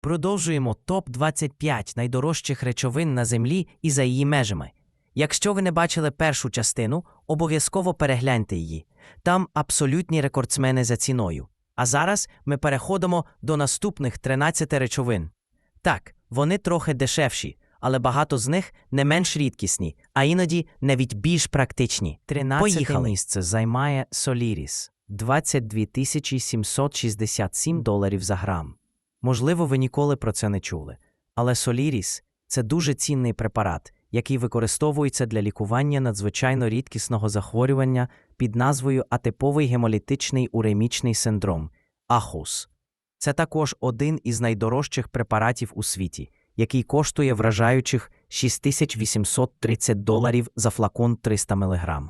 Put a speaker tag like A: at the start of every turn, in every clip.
A: Продовжуємо топ 25 найдорожчих речовин на землі і за її межами. Якщо ви не бачили першу частину, обов'язково перегляньте її. Там абсолютні рекордсмени за ціною. А зараз ми переходимо до наступних 13 речовин. Так, вони трохи дешевші, але багато з них не менш рідкісні, а іноді навіть більш практичні. 13
B: Поїхали.
A: місце займає Соліріс 22 767 доларів за грам. Можливо, ви ніколи про це не чули, але Соліріс це дуже цінний препарат, який використовується для лікування надзвичайно рідкісного захворювання під назвою атиповий гемолітичний уремічний синдром АХУС. Це також один із найдорожчих препаратів у світі, який коштує вражаючих 6830 доларів за флакон 300 мг,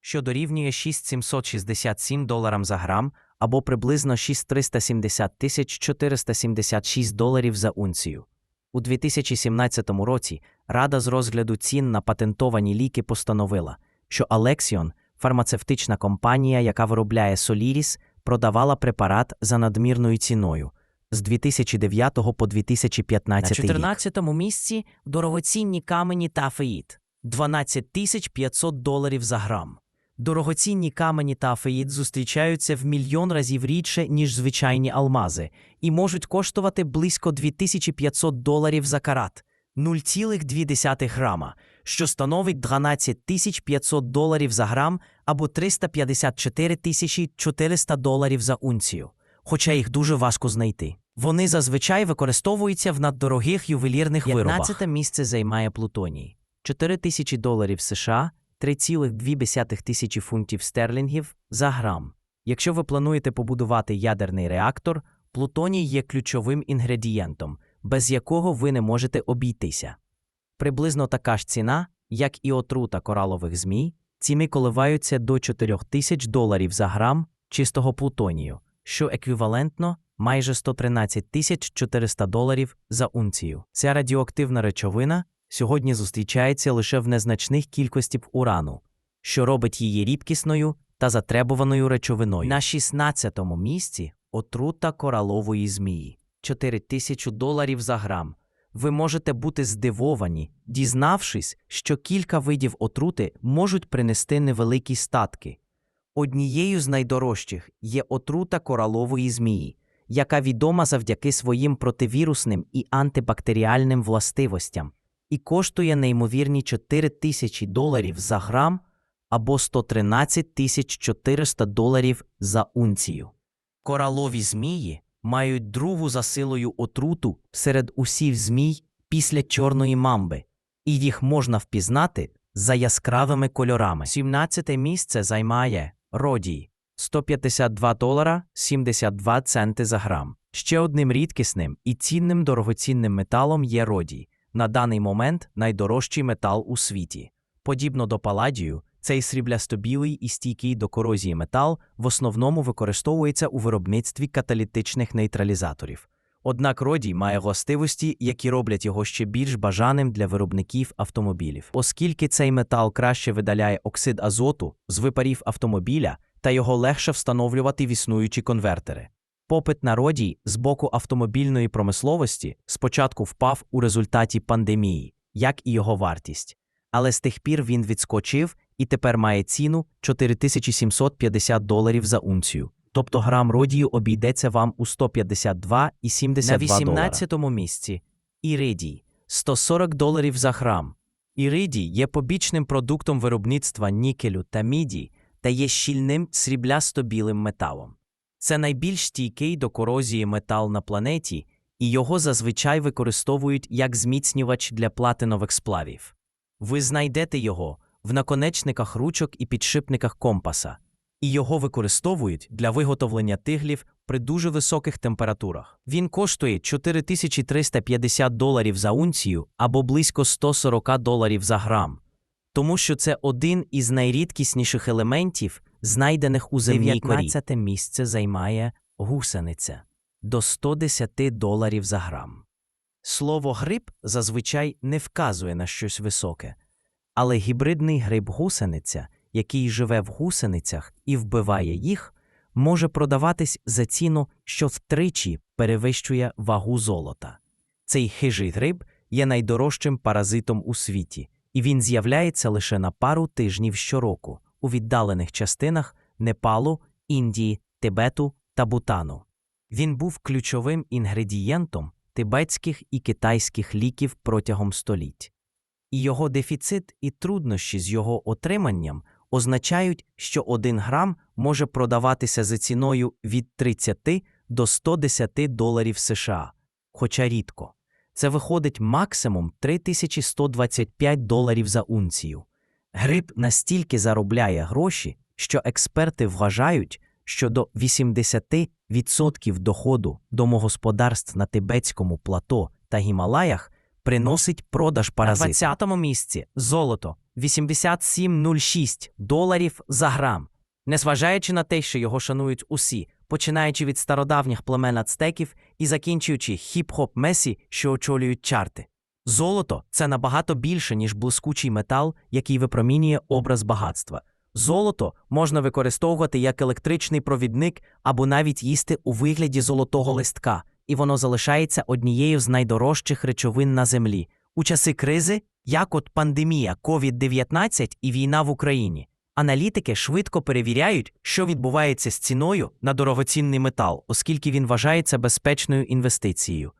A: що дорівнює 6767 доларам за грам або приблизно 6370 тисяч 476 доларів за унцію. У 2017 році Рада з розгляду цін на патентовані ліки постановила, що Alexion, фармацевтична компанія, яка виробляє Соліріс, продавала препарат за надмірною ціною з 2009 по 2015
B: На
A: рік.
B: 14-му місці дорогоцінні камені та феїд 12 тисяч 500 доларів за грам.
A: Дорогоцінні камені та афеїд зустрічаються в мільйон разів рідше, ніж звичайні алмази, і можуть коштувати близько 2500 доларів за карат 0,2 грама, що становить 12 500 доларів за грам або 354 400 доларів за унцію, хоча їх дуже важко знайти. Вони зазвичай використовуються в наддорогих ювелірних виробах.
B: 15
A: місце займає плутоній. 4 тисячі доларів США, 3,2 тисячі фунтів стерлінгів за грам. Якщо ви плануєте побудувати ядерний реактор, плутоній є ключовим інгредієнтом, без якого ви не можете обійтися. Приблизно така ж ціна, як і отрута коралових змій, ціни коливаються до 4 тисяч доларів за грам чистого плутонію, що еквівалентно майже 113 тисяч 400 доларів за унцію. Ця радіоактивна речовина сьогодні зустрічається лише в незначних кількостях урану, що робить її рідкісною та затребуваною речовиною. На 16-му місці отрута коралової змії 4 тисячі доларів за грам. Ви можете бути здивовані, дізнавшись, що кілька видів отрути можуть принести невеликі статки. Однією з найдорожчих є отрута коралової змії, яка відома завдяки своїм противірусним і антибактеріальним властивостям, і коштує неймовірні 4 тисячі доларів за грам або 113 тисяч 400 доларів за унцію. Коралові змії мають другу за силою отруту серед усіх змій після чорної мамби, і їх можна впізнати за яскравими кольорами. 17 місце займає родій 152 долара 72 центи за грам. Ще одним рідкісним і цінним дорогоцінним металом є родій, на даний момент найдорожчий метал у світі. Подібно до паладію, цей сріблястобілий і стійкий до корозії метал в основному використовується у виробництві каталітичних нейтралізаторів. Однак родій має властивості, які роблять його ще більш бажаним для виробників автомобілів. Оскільки цей метал краще видаляє оксид азоту з випарів автомобіля та його легше встановлювати в існуючі конвертери. Попит на родій з боку автомобільної промисловості спочатку впав у результаті пандемії, як і його вартість. Але з тих пір він відскочив і тепер має ціну 4750 доларів за унцію. Тобто грам родію обійдеться вам у 152,72
B: На
A: долара.
B: 18-му
A: місці Іридій 140 доларів за грам. Іридій є побічним продуктом виробництва нікелю та міді та є щільним сріблясто-білим металом. Це найбільш стійкий до корозії метал на планеті, і його зазвичай використовують як зміцнювач для платинових сплавів. Ви знайдете його в наконечниках ручок і підшипниках компаса, і його використовують для виготовлення тиглів при дуже високих температурах. Він коштує 4350 доларів за унцію або близько 140 доларів за грам, тому що це один із найрідкісніших елементів, знайдених у земній корі. 19 місце займає гусениця до 110 доларів за грам. Слово гриб зазвичай не вказує на щось високе, але гібридний гриб гусениця, який живе в гусеницях і вбиває їх, може продаватись за ціну, що втричі перевищує вагу золота. Цей хижий гриб є найдорожчим паразитом у світі, і він з'являється лише на пару тижнів щороку у віддалених частинах Непалу, Індії, Тибету та Бутану. Він був ключовим інгредієнтом тибетських і китайських ліків протягом століть. І його дефіцит і труднощі з його отриманням означають, що 1 грам може продаватися за ціною від 30 до 110 доларів США, хоча рідко. Це виходить максимум 3125 доларів за унцію. Гриб настільки заробляє гроші, що експерти вважають, що до 80% доходу домогосподарств на Тибетському плато та Гімалаях приносить продаж паразитів. На 20-му місці золото 87,06 доларів за грам. Незважаючи на те, що його шанують усі, починаючи від стародавніх племен ацтеків і закінчуючи хіп-хоп месі, що очолюють чарти. Золото це набагато більше, ніж блискучий метал, який випромінює образ багатства. Золото можна використовувати як електричний провідник або навіть їсти у вигляді золотого листка, і воно залишається однією з найдорожчих речовин на землі. У часи кризи, як от пандемія COVID-19 і війна в Україні, аналітики швидко перевіряють, що відбувається з ціною на дорогоцінний метал, оскільки він вважається безпечною інвестицією.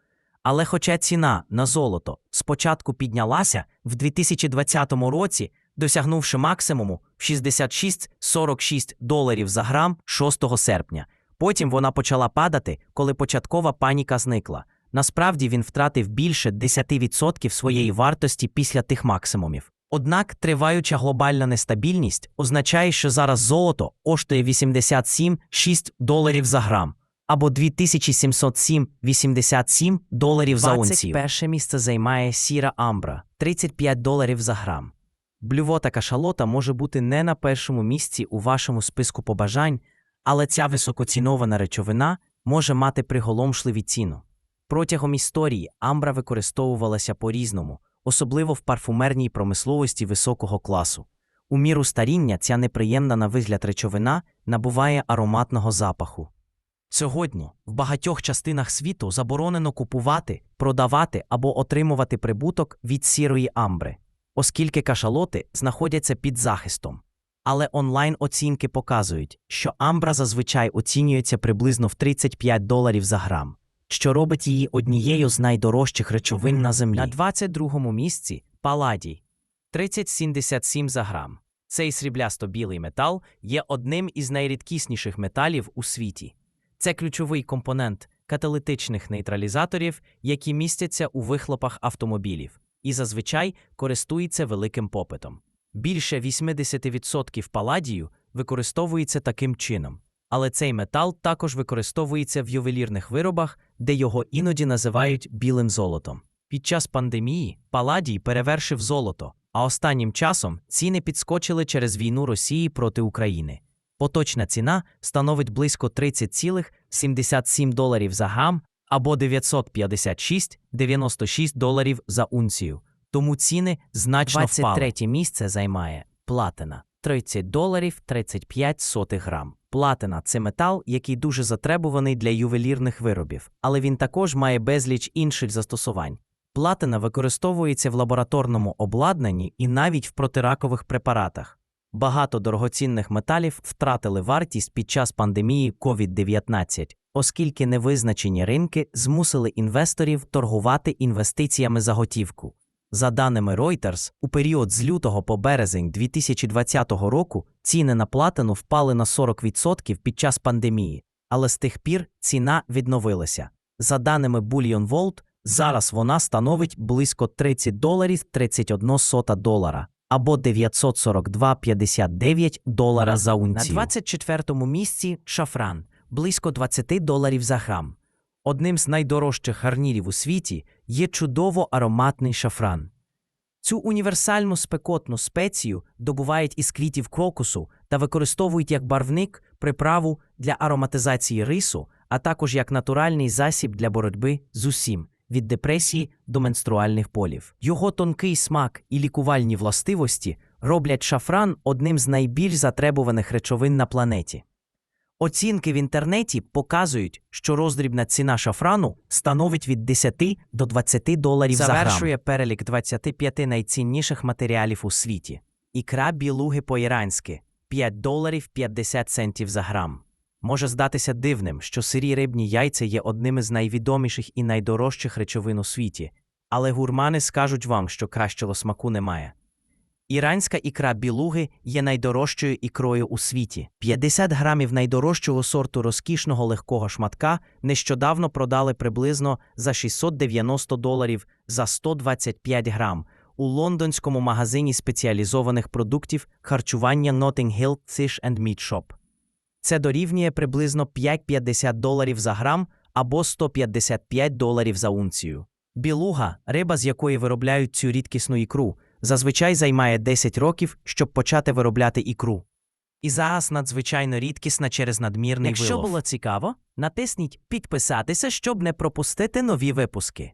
A: Але хоча ціна на золото спочатку піднялася в 2020 році, досягнувши максимуму в 66-46 доларів за грам 6 серпня. Потім вона почала падати, коли початкова паніка зникла. Насправді він втратив більше 10% своєї вартості після тих максимумів. Однак триваюча глобальна нестабільність означає, що зараз золото коштує 87,6 доларів за грам або 2707,87 доларів за унцію. Перше місце займає сіра амбра 35 доларів за грам. Блювота кашалота може бути не на першому місці у вашому списку побажань, але ця високоцінована речовина може мати приголомшливі ціну. Протягом історії амбра використовувалася по-різному, особливо в парфумерній промисловості високого класу. У міру старіння ця неприємна на вигляд речовина набуває ароматного запаху. Сьогодні в багатьох частинах світу заборонено купувати, продавати або отримувати прибуток від сірої амбри, оскільки кашалоти знаходяться під захистом. Але онлайн-оцінки показують, що амбра зазвичай оцінюється приблизно в 35 доларів за грам, що робить її однією з найдорожчих речовин на землі. На 22-му місці паладій 3077 за грам. Цей сріблясто-білий метал є одним із найрідкісніших металів у світі. Це ключовий компонент каталітичних нейтралізаторів, які містяться у вихлопах автомобілів, і зазвичай користується великим попитом. Більше 80% паладію використовується таким чином, але цей метал також використовується в ювелірних виробах, де його іноді називають білим золотом. Під час пандемії паладій перевершив золото, а останнім часом ціни підскочили через війну Росії проти України. Поточна ціна становить близько 30,77 доларів за гам або 956,96 доларів за унцію. Тому ціни значно 23 впали. місце займає платина 30 доларів 35 сотих грам. Платина це метал, який дуже затребуваний для ювелірних виробів, але він також має безліч інших застосувань. Платина використовується в лабораторному обладнанні і навіть в протиракових препаратах. Багато дорогоцінних металів втратили вартість під час пандемії COVID-19, оскільки невизначені ринки змусили інвесторів торгувати інвестиціями за готівку. За даними Reuters, у період з лютого по березень 2020 року ціни на платину впали на 40% під час пандемії, але з тих пір ціна відновилася. За даними Bullion Vault, зараз вона становить близько 30 доларів 31 сота долара або 942,59 долара за унцію. На 24-му місці шафран близько 20 доларів за грам. Одним з найдорожчих гарнірів у світі є чудово ароматний шафран. Цю універсальну спекотну спецію добувають із квітів крокусу та використовують як барвник, приправу для ароматизації рису, а також як натуральний засіб для боротьби з усім від депресії до менструальних полів. Його тонкий смак і лікувальні властивості роблять шафран одним з найбільш затребуваних речовин на планеті.
B: Оцінки в інтернеті показують, що роздрібна ціна шафрану становить від 10 до 20 доларів за грам.
A: Завершує перелік 25 найцінніших матеріалів у світі. Ікра білуги по-іранськи 5 доларів 50 центів за грам. Може здатися дивним, що сирі рибні яйця є одним із найвідоміших і найдорожчих речовин у світі, але гурмани скажуть вам, що кращого смаку немає. Іранська ікра білуги є найдорожчою ікрою у світі. 50 грамів найдорожчого сорту розкішного легкого шматка нещодавно продали приблизно за 690 доларів за 125 грам у лондонському магазині спеціалізованих продуктів харчування Notting Hill Fish and Meat Shop. Це дорівнює приблизно 5,50 доларів за грам або 155 доларів за унцію. Білуга, риба, з якої виробляють цю рідкісну ікру, зазвичай займає 10 років, щоб почати виробляти ікру. І зараз надзвичайно рідкісна через надмірний
B: Якщо
A: вилов.
B: було цікаво, натисніть підписатися, щоб не пропустити нові випуски.